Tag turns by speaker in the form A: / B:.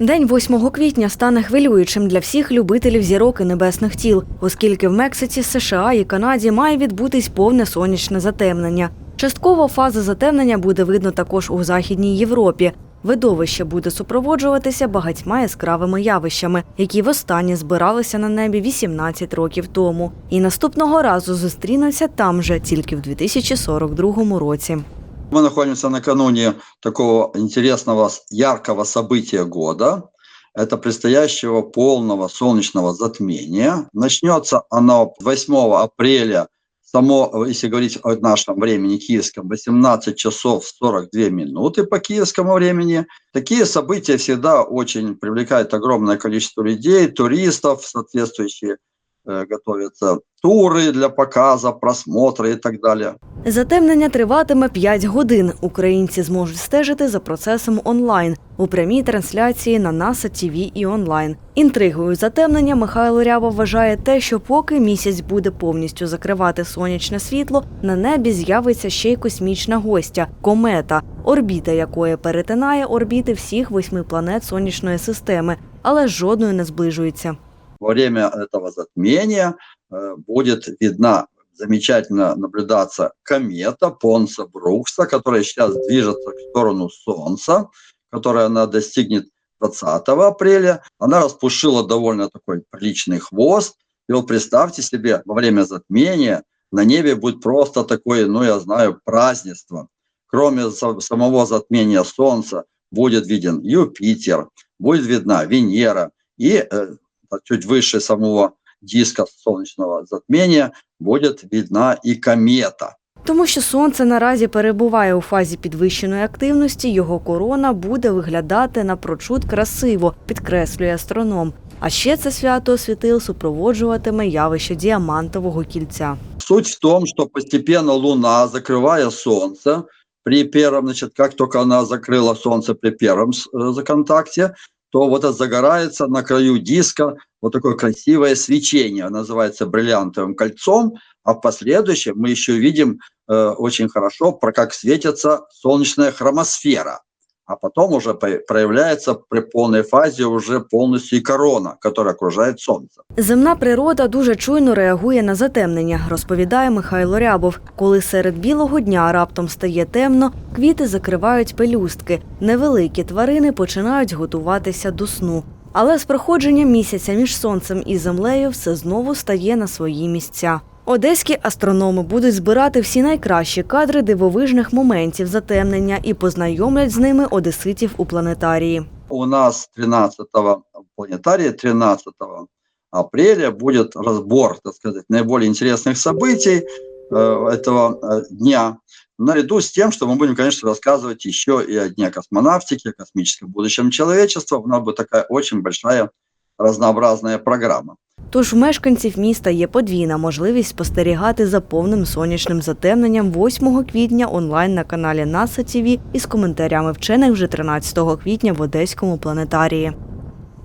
A: День 8 квітня стане хвилюючим для всіх любителів зірок і небесних тіл, оскільки в Мексиці, США і Канаді має відбутись повне сонячне затемнення. Частково фаза затемнення буде видно також у Західній Європі. Видовище буде супроводжуватися багатьма яскравими явищами, які востаннє збиралися на небі 18 років тому, і наступного разу зустрінуться там же, тільки в 2042 році.
B: Мы находимся накануне такого интересного, яркого события года. Это предстоящего полного солнечного затмения. Начнется оно 8 апреля, само, если говорить о нашем времени киевском, 18 часов 42 минуты по киевскому времени. Такие события всегда очень привлекают огромное количество людей, туристов, соответствующие э, готовятся туры для показа, просмотра и так далее.
A: Затемнення триватиме 5 годин. Українці зможуть стежити за процесом онлайн у прямій трансляції на NASA TV і онлайн. Інтригою затемнення Михайло Рява вважає те, що поки місяць буде повністю закривати сонячне світло, на небі з'явиться ще й космічна гостя комета, орбіта якої перетинає орбіти всіх восьми планет сонячної системи, але з жодною не зближується.
B: Во время этого затмения э, будет видна замечательно наблюдаться комета Понса Брукса, которая сейчас движется в сторону Солнца, которая она достигнет 20 апреля. Она распушила довольно такой приличный хвост. И вот представьте себе, во время затмения на небе будет просто такое, ну я знаю, празднество. Кроме са- самого затмения Солнца будет виден Юпитер, будет видна Венера и э, чуть выше самого диска солнечного затмения будет видна и комета.
A: Тому що сонце наразі перебуває у фазі підвищеної активності, його корона буде виглядати напрочуд красиво, підкреслює астроном. А ще це свято освітил супроводжуватиме явище діамантового кільця.
B: Суть в том, что постепенно Луна, закрывая Солнце, при первом, значит, как только она закрыла Солнце при первом с- э, законтакте, то вот это загорается на краю диска вот такое красивое свечение, называется бриллиантовым кольцом, а в последующем мы еще видим э, очень хорошо, про как светится солнечная хромосфера. А потом уже проявляется при полной фазе уже полностью и корона, которая окружает Солнце.
A: Земна природа дуже чуйно реагує на затемнення, розповідає Михайло Рябов. Коли серед білого дня раптом стає темно, квіти закривають пелюстки. Невеликі тварини починають готуватися до сну. Але з проходженням місяця між сонцем і землею все знову стає на свої місця. Одеські астрономи будуть збирати всі найкращі кадри дивовижних моментів затемнення і познайомлять з ними одеситів у планетарії.
B: у нас 13 планетария 13 апреля будет разбор, так сказать, наиболее интересных событий э, этого э, дня. Наряду с тем, что мы будем, конечно, рассказывать еще и о Дне космонавтики, о космическом будущем человечества. У нас будет такая очень большая разнообразная программа.
A: Тож в мешканців міста є подвійна можливість спостерігати за повним сонячним затемненням 8 квітня онлайн на каналі NASA TV із коментарями вчених вже 13 квітня в Одеському планетарії.